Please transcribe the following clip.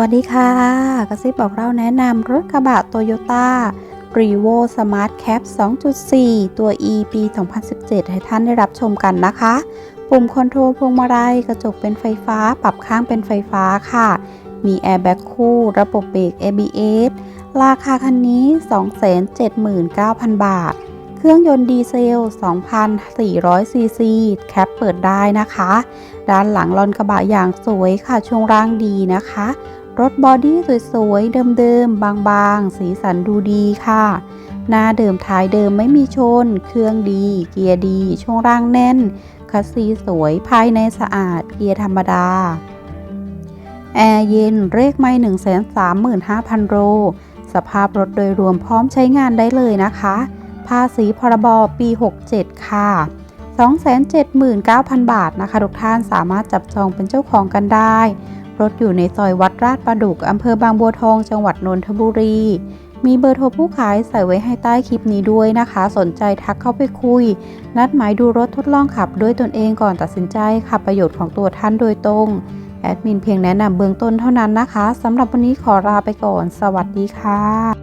วัสดีค่ะกระซิบบอกเราแนะนำรถกระบะโตโยต้า r e v o Smart Cap 2.4 ตัว E ปี 2017 ให้ท่านได้รับชมกันนะคะ ปุ่มคอนโทรลพวงมาลัยกระจกเป็นไฟฟ้า ปรับข้างเป็นไฟฟ้าค่ะ มีแอร์แบ็กคู่ ระบบเบรก ABS ราคาคันนี้ 279,000 บาท เครื่องยนต์ดีเซล 2,400 ซีซี แคปเปิดได้นะคะ ด้านหลังลอนกระบะอย่างสวยค่ะ ช่วงล่างดีนะคะ รถบอดี้สวยๆ เดิมๆ บางๆ สีสันดูดีค่ะ หน้าเดิมท้ายเดิมไม่มีชน เครื่องดี เกียร์ดี ช่วงล่างแน่น คัสซีสวย ภายในสะอาด เกียร์ธรรมดา แอร์เย็น เลขไม่135,000 โลสภาพรถโดยรวมพร้อมใช้งานได้เลยนะคะ ภาษีพรบปี 67 ค่ะ 279,000 บาทนะคะ ทุกท่านสามารถจับจองเป็นเจ้าของกันได้ รถอยู่ในซอยวัดราชประดุกอำเภอบางบัวทอง จังหวัดนนทบุรี มีเบอร์โทรผู้ขายใส่ไว้ให้ใต้คลิปนี้ด้วยนะคะ สนใจทักเข้าไปคุย นัดหมายดูรถทดลองขับด้วยตนเองก่อนตัดสินใจค่ะประโยชน์ของตัวท่านโดยตรง แอดมินเพียงแนะนำเบื้องต้นเท่านั้นนะคะสำหรับวันนี้ขอลาไปก่อน สวัสดีค่ะ